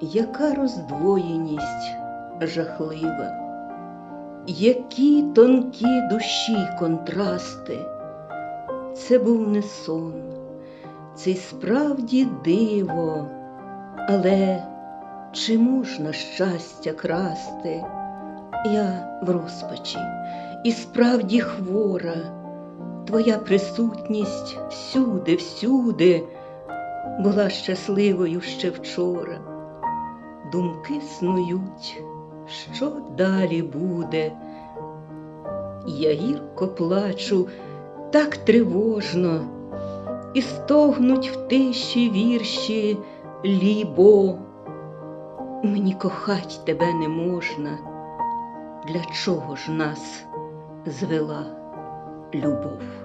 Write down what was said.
яка роздвоєність жахлива, які тонкі душі контрасти. Це був не сон, це й справді диво, але чи можна щастя красти? Я в розпачі і справді хвора, твоя присутність всюди, всюди була щасливою ще вчора. Думки снують, що далі буде. Я гірко плачу, так тривожно, і стогнуть в тиші вірші лібо. Мені кохать тебе не можна. Для чого ж нас звела любов?